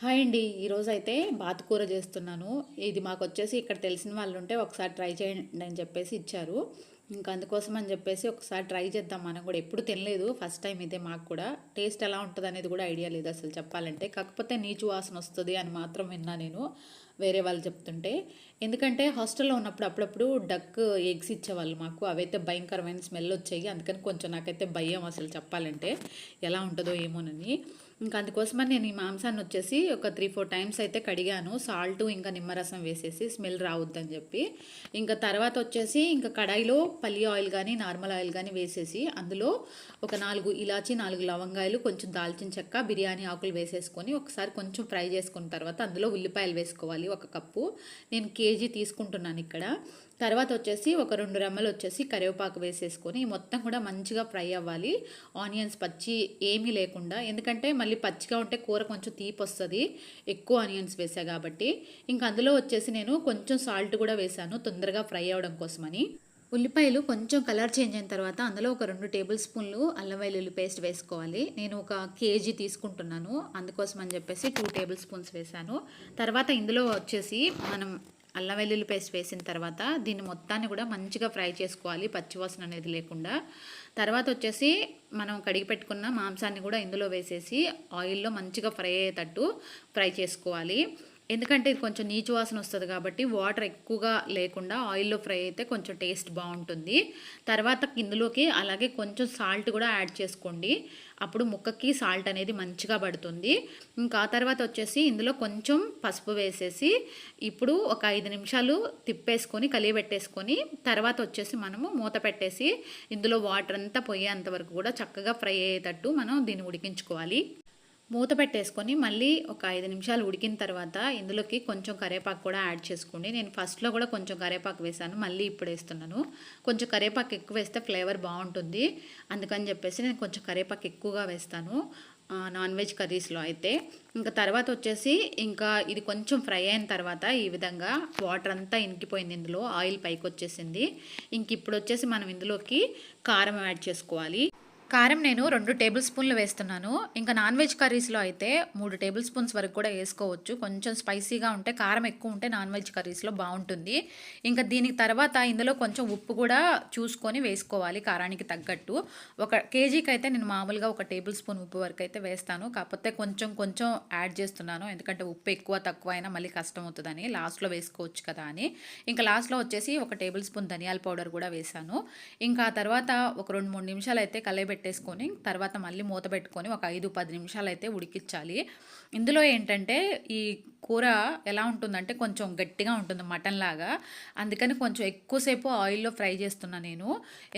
Hi అండి. ఈరోజు అయితే బాతుకూర చేస్తున్నాను. ఇది మాకు వచ్చేసి ఇక్కడ తెలిసిన వాళ్ళు ఉంటే ఒకసారి ట్రై చేయండి అని చెప్పేసి ఇచ్చారు. ఇంకా అందుకోసం అని చెప్పేసి ఒకసారి ట్రై చేద్దాం. మనం కూడా ఎప్పుడు తినలేదు. ఫస్ట్ టైం ఇదే మాకు కూడా. టేస్ట్ ఎలా ఉంటుంది అనేది కూడా ఐడియా లేదు అసలు చెప్పాలంటే. కాకపోతే నీచు వాసన వస్తుంది అని మాత్రం విన్నా నేను. వేరే వాళ్ళు చెప్తుంటే ఎందుకంటే హాస్టల్లో ఉన్నప్పుడు అప్పుడప్పుడు డక్ ఎగ్స్ ఇచ్చేవాళ్ళు మాకు. అవైతే భయంకరమైన స్మెల్ వచ్చాయి. అందుకని కొంచెం నాకైతే భయం అసలు చెప్పాలంటే. ఎలా ఉంటుందో ఏమోనని. ఇంకా అందుకోసమని నేను ఈ మాంసాన్ని వచ్చేసి ఒక త్రీ ఫోర్ టైమ్స్ అయితే కడిగాను. సాల్ట్ ఇంకా నిమ్మరసం వేసేసి స్మెల్ రావద్దని చెప్పి. ఇంకా తర్వాత వచ్చేసి ఇంకా కడాయిలో పల్లి ఆయిల్ కానీ నార్మల్ ఆయిల్ కానీ వేసేసి అందులో ఒక నాలుగు ఇలాచి నాలుగు లవంగాయలు కొంచెం దాల్చిన చెక్క బిర్యానీ ఆకులు వేసేసుకొని ఒకసారి కొంచెం ఫ్రై చేసుకున్న తర్వాత అందులో ఉల్లిపాయలు వేసుకోవాలి. ఒక కప్పు. నేను కేజీ తీసుకుంటున్నాను ఇక్కడ. తర్వాత వచ్చేసి ఒక రెండు రెమ్మలు వచ్చేసి కరివేపాకు వేసేసుకొని మొత్తం కూడా మంచిగా ఫ్రై అవ్వాలి. ఆనియన్స్ పచ్చి ఏమీ లేకుండా. ఎందుకంటే మళ్ళీ పచ్చిగా ఉంటే కూర కొంచెం తీపి వస్తుంది. ఎక్కువ ఆనియన్స్ వేసా కాబట్టి. ఇంక అందులో వచ్చేసి నేను కొంచెం సాల్ట్ కూడా వేసాను తొందరగా ఫ్రై అవ్వడం కోసమని. ఉల్లిపాయలు కొంచెం కలర్ చేంజ్ అయిన తర్వాత అందులో ఒక రెండు టేబుల్ స్పూన్లు అల్లం వెల్లుల్లి పేస్ట్ వేసుకోవాలి. నేను ఒక కేజీ తీసుకుంటున్నాను. అందుకోసం అని చెప్పేసి టూ టేబుల్ స్పూన్స్ వేసాను తర్వాత ఇందులో వచ్చేసి మనం అల్లం వెల్లుల్లి పేస్ట్ వేసిన తర్వాత దీన్ని మొత్తాన్ని కూడా మంచిగా ఫ్రై చేసుకోవాలి. పచ్చివాసన అనేది లేకుండా. తర్వాత వచ్చేసి మనం కడిగి పెట్టుకున్న మాంసాన్ని కూడా ఇందులో వేసేసి ఆయిల్లో మంచిగా ఫ్రై అయ్యేటట్టు ఫ్రై చేసుకోవాలి. ఎందుకంటే ఇది కొంచెం నీచు వాసన వస్తుంది కాబట్టి వాటర్ ఎక్కువగా లేకుండా ఆయిల్లో ఫ్రై అయితే కొంచెం టేస్ట్ బాగుంటుంది. తర్వాత ఇందులోకి అలాగే కొంచెం సాల్ట్ కూడా యాడ్ చేసుకోండి. అప్పుడు ముక్కకి సాల్ట్ అనేది మంచిగా పడుతుంది. ఇంకా ఆ తర్వాత వచ్చేసి ఇందులో కొంచెం పసుపు వేసేసి ఇప్పుడు ఒక ఐదు నిమిషాలు తిప్పేసుకొని కలియబెట్టేసుకొని తర్వాత వచ్చేసి మనము మూత పెట్టేసి ఇందులో వాటర్ అంతా పోయేంత వరకు కూడా చక్కగా ఫ్రై అయ్యేటట్టు మనం దీన్ని ఉడికించుకోవాలి. మూత పెట్టేసుకొని మళ్ళీ ఒక ఐదు నిమిషాలు ఉడికిన తర్వాత ఇందులోకి కొంచెం కరేపాకు కూడా యాడ్ చేసుకోండి. నేను ఫస్ట్లో కూడా కొంచెం కరివేపాకు వేసాను మళ్ళీ ఇప్పుడు వేస్తున్నాను. కొంచెం కరేపాకు ఎక్కువ వేస్తే ఫ్లేవర్ బాగుంటుంది. అందుకని చెప్పేసి నేను కొంచెం కరేపాకు ఎక్కువగా వేస్తాను నాన్ వెజ్ కర్రీస్లో అయితే. ఇంకా తర్వాత వచ్చేసి ఇంకా ఇది కొంచెం ఫ్రై అయిన తర్వాత ఈ విధంగా వాటర్ అంతా ఇంకిపోయింది ఇందులో ఆయిల్ పైకి వచ్చేసింది. ఇంక ఇప్పుడు వచ్చేసి మనం ఇందులోకి కారం యాడ్ చేసుకోవాలి. కారం నేను రెండు టేబుల్ స్పూన్లు వేస్తున్నాను. ఇంకా నాన్ వెజ్ కర్రీస్లో అయితే మూడు టేబుల్ స్పూన్స్ వరకు కూడా వేసుకోవచ్చు. కొంచెం స్పైసీగా ఉంటే కారం ఎక్కువ ఉంటే నాన్ వెజ్ కర్రీస్లో బాగుంటుంది. ఇంకా దీనికి తర్వాత ఇందులో కొంచెం ఉప్పు కూడా చూసుకొని వేసుకోవాలి కారానికి తగ్గట్టు. ఒక కేజీకి అయితే నేను మామూలుగా ఒక టేబుల్ స్పూన్ ఉప్పు వరకు అయితే వేస్తాను. కాకపోతే కొంచెం కొంచెం యాడ్ చేస్తున్నాను. ఎందుకంటే ఉప్పు ఎక్కువ తక్కువ అయినా మళ్ళీ కష్టం అవుతుందని లాస్ట్లో వేసుకోవచ్చు కదా అని. ఇంకా లాస్ట్లో వచ్చేసి ఒక టేబుల్ స్పూన్ ధనియాల పౌడర్ కూడా వేసాను ఇంకా తర్వాత ఒక రెండు మూడు నిమిషాలు అయితే కలయబెట్టి పెట్టేసుకొని తర్వాత మళ్ళీ మూత పెట్టుకొని ఒక ఐదు పది నిమిషాలు అయితే ఉడికించాలి. ఇందులో ఏంటంటే ఈ కూర ఎలా ఉంటుందంటే కొంచెం గట్టిగా ఉంటుంది మటన్ లాగా. అందుకని కొంచెం ఎక్కువసేపు ఆయిల్లో ఫ్రై చేస్తున్నా నేను.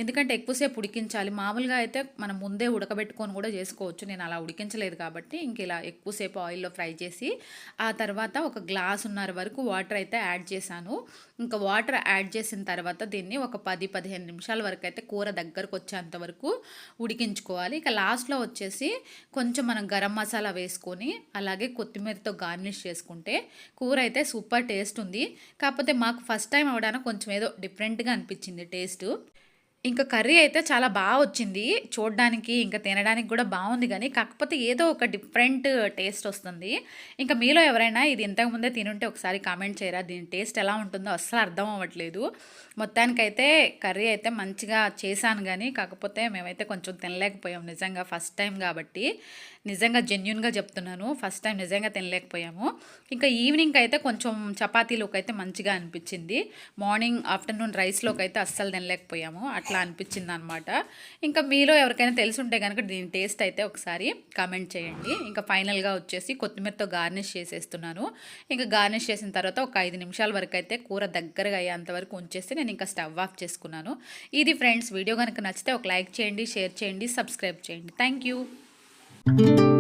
ఎందుకంటే ఎక్కువసేపు ఉడికించాలి. మామూలుగా అయితే మనం ముందే ఉడకబెట్టుకొని కూడా చేసుకోవచ్చు. నేను అలా ఉడికించలేదు కాబట్టి ఇంక ఇలా ఎక్కువసేపు ఆయిల్లో ఫ్రై చేసి ఆ తర్వాత ఒక గ్లాస్ ఉన్నర వరకు వాటర్ అయితే యాడ్ చేశాను. ఇంకా వాటర్ యాడ్ చేసిన తర్వాత దీన్ని ఒక పది పదిహేను నిమిషాల వరకు అయితే కూర దగ్గరకు వచ్చేంత వరకు ఉడికించుకోవాలి. ఇక లాస్ట్లో వచ్చేసి కొంచెం మనం గరం మసాలా వేసుకొని అలాగే కొత్తిమీరతో గార్నిష్ చేసుకుంటే కూర అయితే సూపర్ టేస్ట్ ఉంది. కాకపోతే మాకు ఫస్ట్ టైం అవడానికి కొంచెం ఏదో డిఫరెంట్గా అనిపించింది టేస్ట్. ఇంకా కర్రీ అయితే చాలా బాగా వచ్చింది. చూడడానికి ఇంకా తినడానికి కూడా బాగుంది కానీ కాకపోతే ఏదో ఒక డిఫరెంట్ టేస్ట్ వస్తుంది. ఇంకా మీలో ఎవరైనా ఇది ఇంతకుముందే తినుంటే ఒకసారి కామెంట్ చేయరా? దీని టేస్ట్ ఎలా ఉంటుందో అస్సలు అర్థం అవ్వట్లేదు. మొత్తానికైతే కర్రీ అయితే మంచిగా చేశాను కానీ కాకపోతే మేమైతే కొంచెం తినలేకపోయాం నిజంగా ఫస్ట్ టైం కాబట్టి. నిజంగా జెన్యున్గా చెప్తున్నాను. ఫస్ట్ టైం నిజంగా తినలేకపోయాము. ఇంకా ఈవినింగ్ అయితే కొంచెం చపాతీలోకి అయితే మంచిగా అనిపించింది. మార్నింగ్ ఆఫ్టర్నూన్ రైస్లోకి అయితే అస్సలు తినలేకపోయాము. అట్లా అనిపించింది అనమాట ఇంకా మీలో ఎవరికైనా తెలిసి ఉంటే కనుక దీని టేస్ట్ అయితే ఒకసారి కామెంట్ చేయండి. ఇంకా ఫైనల్గా వచ్చేసి కొత్తిమీరతో గార్నిష్ చేసేస్తున్నాను. ఇంకా గార్నిష్ చేసిన తర్వాత ఒక ఐదు నిమిషాల వరకు అయితే కూర దగ్గరగా అయ్యేంత వరకు ఉంచేసి నేను ఇంకా స్టవ్ ఆఫ్ చేసుకున్నాను. ఇది ఫ్రెండ్స్ వీడియో కనుక నచ్చితే ఒక లైక్ చేయండి షేర్ చేయండి సబ్స్క్రైబ్ చేయండి. Thank Thank you.